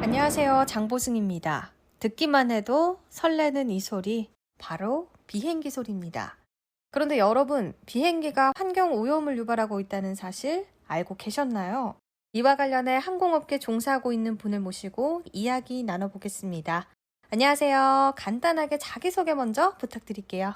안녕하세요. 장보승입니다. 듣기만 해도 설레는 이 소리, 바로 비행기 소리입니다. 그런데 여러분, 비행기가 환경 오염을 유발하고 있다는 사실 알고 계셨나요? 이와 관련해 항공업계 종사하고 있는 분을 모시고 이야기 나눠보겠습니다. 안녕하세요. 간단하게 자기소개 먼저 부탁드릴게요.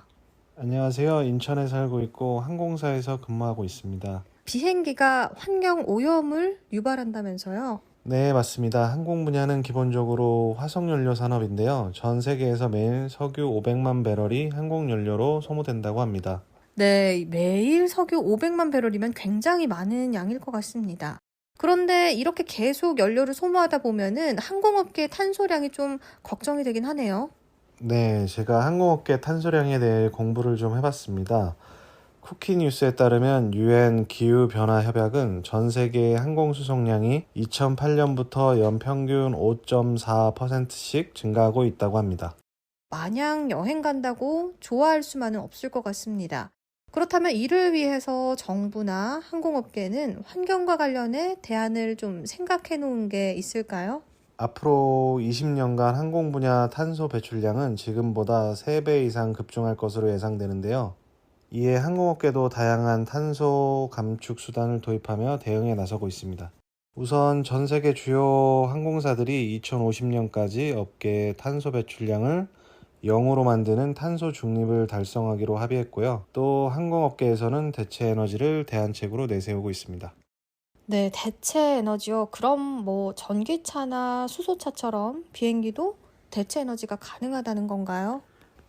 안녕하세요. 인천에 살고 있고 항공사에서 근무하고 있습니다. 비행기가 환경 오염을 유발한다면서요? 네, 맞습니다. 항공 분야는 기본적으로 화석연료 산업인데요. 전 세계에서 매일 석유 500만 배럴이 항공연료로 소모된다고 합니다. 네, 매일 석유 500만 배럴이면 굉장히 많은 양일 것 같습니다. 그런데 이렇게 계속 연료를 소모하다 보면은 항공업계 탄소량이 좀 걱정이 되긴 하네요. 네, 제가 항공업계 탄소량에 대해 공부를 좀 해봤습니다. 쿠키 뉴스에 따르면 유엔 기후 변화 협약은 전 세계 항공 수송량이 2008년부터 연평균 5.4%씩 증가하고 있다고 합니다. 마냥 여행 간다고 좋아할 수만은 없을 것 같습니다. 그렇다면 이를 위해서 정부나 항공업계는 환경과 관련해 대안을 좀 생각해 놓은 게 있을까요? 앞으로 20년간 항공 분야 탄소 배출량은 지금보다 3배 이상 급증할 것으로 예상되는데요. 이에 항공업계도 다양한 탄소 감축 수단을 도입하며 대응에 나서고 있습니다. 우선 전 세계 주요 항공사들이 2050년까지 업계의 탄소 배출량을 0으로 만드는 탄소 중립을 달성하기로 합의했고요. 또 항공업계에서는 대체 에너지를 대안책으로 내세우고 있습니다. 네, 대체 에너지요. 그럼 뭐 전기차나 수소차처럼 비행기도 대체 에너지가 가능하다는 건가요?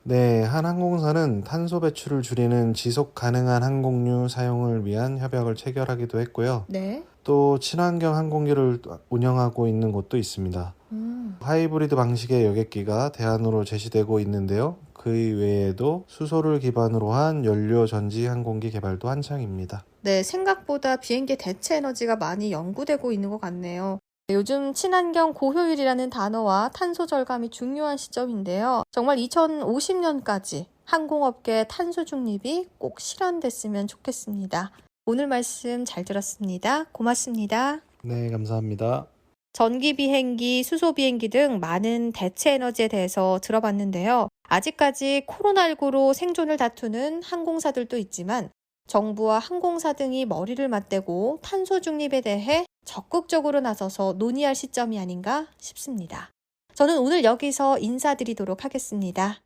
네, 한 항공사는 탄소 배출을 줄이는 지속 가능한 항공유 사용을 위한 협약을 체결하기도 했고요. 네. 또 친환경 항공기를 운영하고 있는 곳도 있습니다. 음. 하이브리드 방식의 여객기가 대안으로 제시되고 있는데요. 그 외에도 수소를 기반으로 한 연료 전지 항공기 개발도 한창입니다. 네, 생각보다 비행기 대체 에너지가 많이 연구되고 있는 것 같네요. 요즘 친환경 고효율이라는 단어와 탄소 절감이 중요한 시점인데요. 정말 2050년까지 항공업계 탄소 중립이 꼭 실현됐으면 좋겠습니다. 오늘 말씀 잘 들었습니다. 고맙습니다. 네, 감사합니다. 전기 비행기, 수소 비행기 등 많은 대체 에너지에 대해서 들어봤는데요. 아직까지 코로나19로 생존을 다투는 항공사들도 있지만 정부와 항공사 등이 머리를 맞대고 탄소 중립에 대해 적극적으로 나서서 논의할 시점이 아닌가 싶습니다. 저는 오늘 여기서 인사드리도록 하겠습니다.